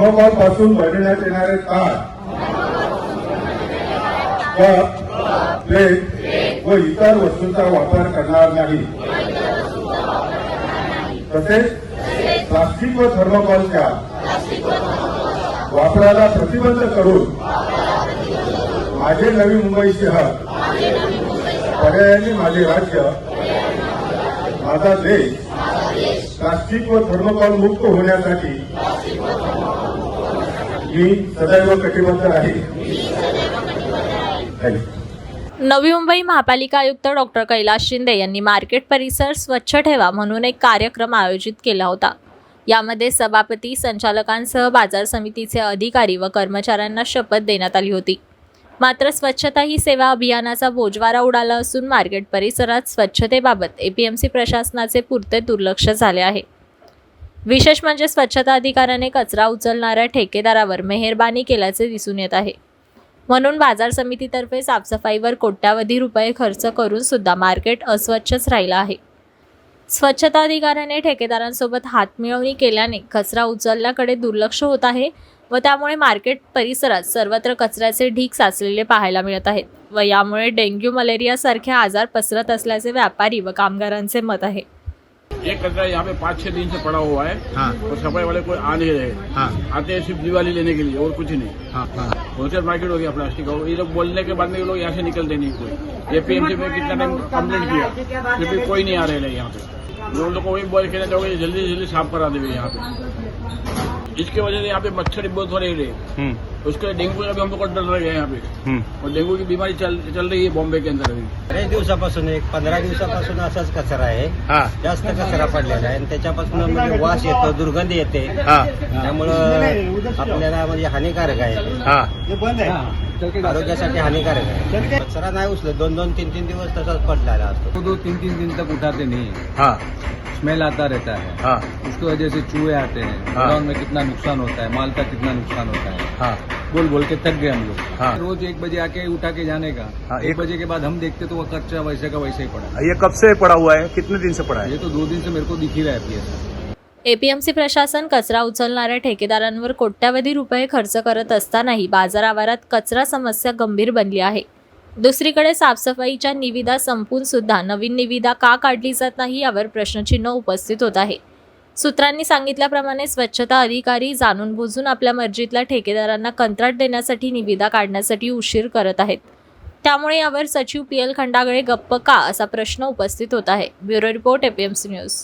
थर्मोकॉलपासून बनविण्यात येणारे ताण कप प्लेट व इतर वस्तूंचा वापर करणार नाही. तसेच प्लास्टिक व थर्मोकॉलच्या वापराला प्रतिबंध करून माझे नवी मुंबई शहर पर्यायाने माझे राज्य माझा देश प्लास्टिक व थर्मोकॉल मुक्त होण्यासाठी मी सदैव कटिबद्ध आहे. नवी मुंबई महापालिका आयुक्त डॉक्टर कैलास शिंदे यांनी मार्केट परिसर स्वच्छ ठेवा म्हणून एक कार्यक्रम आयोजित केला होता. यामध्ये सभापती संचालकांसह बाजार समितीचे अधिकारी व कर्मचाऱ्यांना शपथ देण्यात आली होती. मात्र स्वच्छता ही सेवा अभियानाचा बोजवारा उडाला असून मार्केट परिसरात स्वच्छतेबाबत एपीएमसी प्रशासनाचे पुरते दुर्लक्ष झाले आहे. विशेष म्हणजे स्वच्छता अधिकाऱ्याने कचरा उचलणाऱ्या ठेकेदारावर मेहरबानी केल्याचे दिसून येत आहे. म्हणून बाजार समितीतर्फे साफसफाईवर कोट्यावधी रुपये खर्च करून सुद्धा मार्केट अस्वच्छच राहिलं आहे. स्वच्छता अधिकाऱ्याने ठेकेदारांसोबत हातमिळवणी केल्याने कचरा उचलण्याकडे दुर्लक्ष होत आहे व त्यामुळे मार्केट परिसरात सर्वत्र कचऱ्याचे ढीग साचलेले पाहायला मिळत आहेत व यामुळे डेंग्यू मलेरियासारखे आजार पसरत असल्याचे व्यापारी व कामगारांचे मत आहे. ये कचरा यहाँ पे पाँच छह दिन से पड़ा हुआ है। हाँ। और सफ़ाई वाले कोई आ नहीं रहे। हाँ। आते हैं सिर्फ़ दिवाली लेने के लिए और कुछ नहीं। हाँ हाँ। होलसेल मार्केट हो गया प्लास्टिक का। ये लोग बोलने के बाद में ये लोग यहाँ से निकलते नहीं कोई। ये पीएमसी में कितना टाइम कंप्लेंट किया। फिर भी कोई नहीं आ रहे यहाँ पे। लोग लोग को वही बोल के जाओगे जल्दी से जल्दी साफ़ करा देवे यहाँ पे। इसकी वजह से यहाँ पे मच्छर बहुत हो रहे हैं। हम्म। उसके डेंगू का भी हम लोग डर लग गया यहाँ पे। हम्म। और डेंगू की बीमारी चल चल रही है बॉम्बे के अंदर अभी। बरेच दिवसापासून एक पंधरा दिवसापासून असाच कचरा आहे. हाँ. जास्त कचरा पडलेला आहे. आणि त्याच्यापासून म्हणजे वास येतो दुर्गंधी येते. हाँ. त्यामुळं आपल्याला म्हणजे हानिकारक आहे. हाँ. आरोग्यासाठी हानिकारक आहे. कचरा नाही उचलत. दोन दोन तीन तीन दिवस तसाच पडलेला असतो दो दो तीन तीन दिन तक उठाते नहीं. हाँ. स्मेल आता रहता है. हाँ. उसकी वजह से चूहे आते हैं. हाँ। में कितना नुकसान होता है. माल का कितना नुकसान होता है. हाँ. बोल बोल के थक गए हम लोग। हाँ। रोज एक बजे आके उठा के जाने का। हाँ, एक एक- बजे के बाद हम देखते तो वो कच्चा वैसे का वैसे ही पड़ा। है। ये कब से पड़ा हुआ है? कितने दिन से पड़ा है? ये तो दो दिन से मेरे को दिख ही रहा है पीएस एपीएमसी प्रशासन कचरा उचलणाऱ्या ठेकेदारांवर कोट्यावधी रुपये खर्च करत असतानाही बाजार आवारात कचरा समस्या गंभीर बनली आहे. दुसरीकडे साफसफाईच्या निविदा संपून सुद्धा नवीन निविदा का काढली जात नाही यावर प्रश्नचिन्ह उपस्थित होत आहे. सूत्रांनी सांगितल्याप्रमाणे स्वच्छता अधिकारी जाणून बुजून आपल्या मर्जीतल्या ठेकेदारांना कंत्राट देण्यासाठी निविदा काढण्यासाठी उशीर करत आहेत. त्यामुळे यावर सचिव पी एल खंडागळे गप्प का असा प्रश्न उपस्थित होत आहे. Bureau report APMC news.